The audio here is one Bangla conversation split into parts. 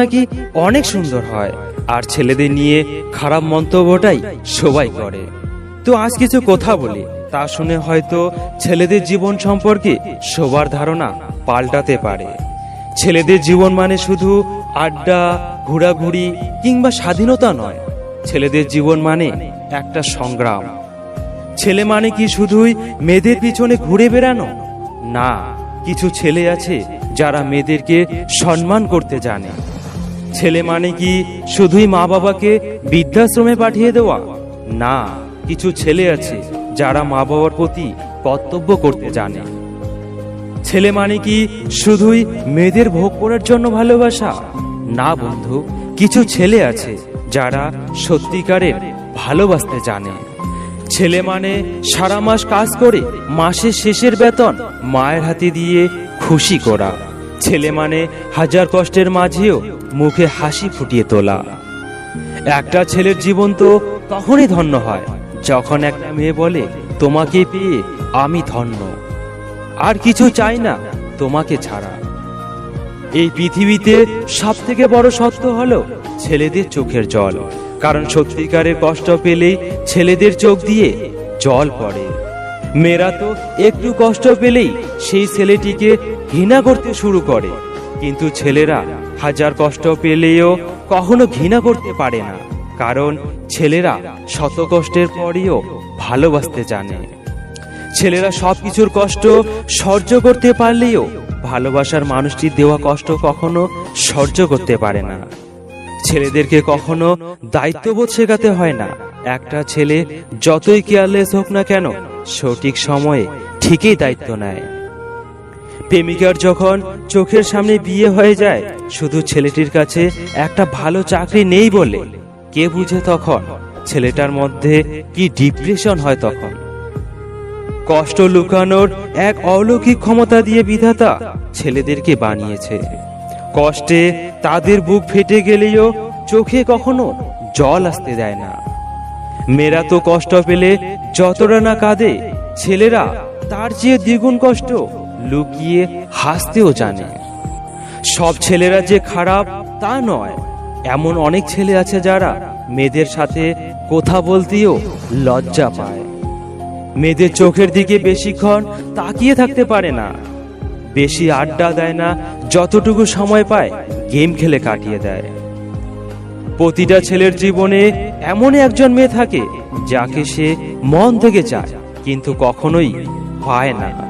নাকি অনেক সুন্দর হয়। আর ছেলেদের নিয়ে খারাপ মন্তব্যটাই সবাই করে। তো আজ কিছু কথা বলি, তা শুনে হয়তো ছেলেদের জীবন সম্পর্কে সবার ধারণা পাল্টাতে পারে। ছেলেদের জীবন মানে শুধু আড্ডা, ঘোরাঘুরি কিংবা স্বাধীনতা নয়। ছেলেদের জীবন মানে একটা সংগ্রাম। ছেলে মানে কি শুধুই মেয়েদের পিছনে ঘুরে বেড়ানো? না, কিছু ছেলে আছে যারা মেয়েদেরকে সম্মান করতে জানে। ছেলে মানে কি শুধুই মা বাবাকে বৃদ্ধাশ্রমে পাঠিয়ে দেওয়া? না, কিছু ছেলে আছে যারা মা বাবার প্রতি কর্তব্য করতে জানে। ছেলে মানে কি শুধুই মেয়েদের ভোগ করার জন্য ভালোবাসা? না বন্ধু, কিছু ছেলে আছে যারা সত্যিকারের ভালোবাসতে জানে। ছেলে মানে সারা মাস কাজ করে, মাসের শেষের বেতন মায়ের হাতে দিয়ে খুশি করা। ছেলে মানে হাজার কষ্টের মাঝেও মুখে হাসি ফুটিয়ে তোলা। একটা ছেলের জীবন তো তখনই ধন্য হয়, যখন একটা মেয়ে বলে, তোমাকে পেয়ে আমি ধন্য। আর কিছু চাই না, তোমাকে ছাড়া। এই পৃথিবীতে সব থেকে বড় সত্য হলো ছেলেদের চোখের জল। কারণ সত্যিকারের কষ্ট পেলেই ছেলেদের চোখ দিয়ে জল পড়ে। মেয়েরা তো একটু কষ্ট পেলেই সেই ছেলেটিকে ঘৃণা করতে শুরু করে। কিন্তু ছেলেরা হাজার কষ্ট পেলেও কখনো ঘৃণা করতে পারে না, কারণ ছেলেরা শত কষ্টের পরেও ভালোবাসতে জানে। ছেলেরা সবকিছুর কষ্ট সহ্য করতে পারলেও ভালোবাসার মানুষটির দেওয়া কষ্ট কখনো সহ্য করতে পারে না। ছেলেদেরকে কখনো দায়িত্ববোধ শেখাতে হয় না, একটা ছেলে যতই কেয়ারলেস হোক না কেন, সঠিক সময়ে ঠিকই দায়িত্ব নেয়। প্রেমিকার যখন চোখের সামনে বিয়ে হয়ে যায়, শুধু ছেলেটির কাছে একটা ভালো চাকরি নেই বলে। কে বুঝে তখন ছেলেটার মধ্যে কি ডিপ্রেশন হয় তখন? কষ্ট লুকানোর এক অলৌকিক ক্ষমতা দিয়ে বিধাতা ছেলেদেরকে বানিয়েছে। কষ্টে তাদের বুক ফেটে গেলেও চোখে কখনো জল আসতে দেয় না। মেয়েরা তো কষ্ট পেলে যতটা না কাঁদে, ছেলেরা তার চেয়ে দ্বিগুণ কষ্ট লুকিয়ে হাসতেও জানে। সব ছেলেরা যে খারাপ, তা নয়। এমন অনেক ছেলে আছে যারা মেয়েদের সাথে কথা বলতেও লজ্জা পায়। মেয়েদের চোখের দিকে বেশিক্ষণ তাকিয়ে থাকতে পারে না। বেশি আড্ডা দেয় না, যতটুকু সময় পায় গেম খেলে কাটিয়ে দেয়। প্রতিটা ছেলের জীবনে এমন একজন মেয়ে থাকে যাকে সে মন থেকে চায়, কিন্তু কখনোই পায় না।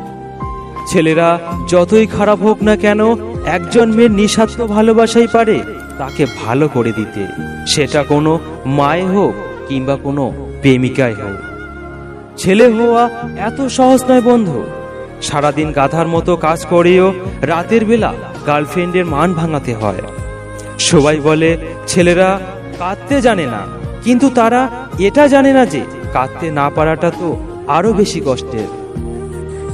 ছেলেরা যতই খারাপ হোক না কেন, একজন মেয়ের নিঃস্বার্থ ভালোবাসাই পারে তাকে ভালো করে দিতে। সেটা কোনো মায়ে হোক কিংবা কোনো প্রেমিকায় হোক। ছেলে হওয়া এত সহজ নয় বন্ধু। সারাদিন গাধার মতো কাজ করেও রাতের বেলা গার্লফ্রেন্ডের মান ভাঙাতে হয়। সবাই বলে, ছেলেরা কাঁদতে জানে না। কিন্তু তারা এটা জানে না যে কাঁদতে না পারাটা তো আরও বেশি কষ্টের।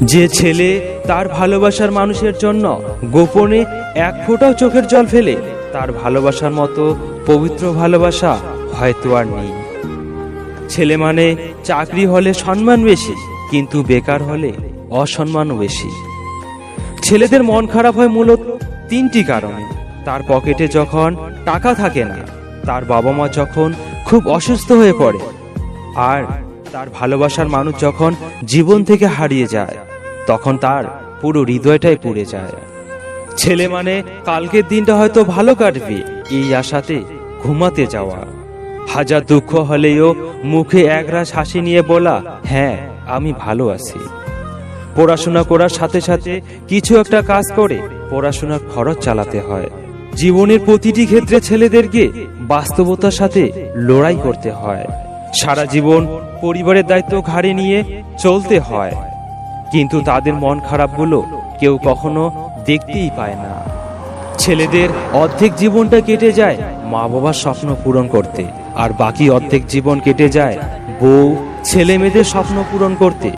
যে ছেলে তার ভালোবাসার মানুষের জন্য গোপনে এক ফোঁটাও চোখের জল ফেলে, তার ভালোবাসার মতো পবিত্র ভালোবাসা হয়তো আর নেই। ছেলে মানে চাকরি হলে সম্মান বেশি, কিন্তু বেকার হলে অসম্মানও বেশি। ছেলেদের মন খারাপ হয় মূলত তিনটি কারণে। তার পকেটে যখন টাকা থাকে না, তার বাবা মা যখন খুব অসুস্থ হয়ে পড়ে, আর তার ভালোবাসার মানুষ যখন জীবন থেকে হারিয়ে যায়, তখন তার পুরো হৃদয়টাই পুড়ে যায়। ছেলে মানে কালকের দিনটা হয়তো ভালো কাটবে, এই আশাতে ঘুমাতে যাওয়া। হাজার দুঃখ হলেও মুখে একরাশ হাসি নিয়ে বলা হ্যাঁ আমি ভালো আছি। পড়াশোনা করার সাথে সাথে কিছু একটা কাজ করে পড়াশোনার খরচ চালাতে হয়। জীবনের প্রতিটি ক্ষেত্রে ছেলেদেরকে বাস্তবতার সাথে লড়াই করতে হয়। সারা জীবন পরিবারের দায়িত্ব ঘাড়ে নিয়ে চলতে হয়। কিন্তু তাদের মন খারাপগুলো কেউ কখনো দেখতেই পায় না। ছেলেদের অর্ধেক জীবনটা কেটে যায় মা বাবার স্বপ্ন পূরণ করতে, আর বাকি অর্ধেক জীবন কেটে যায় বউ ছেলে মেয়েদের স্বপ্ন পূরণ করতে।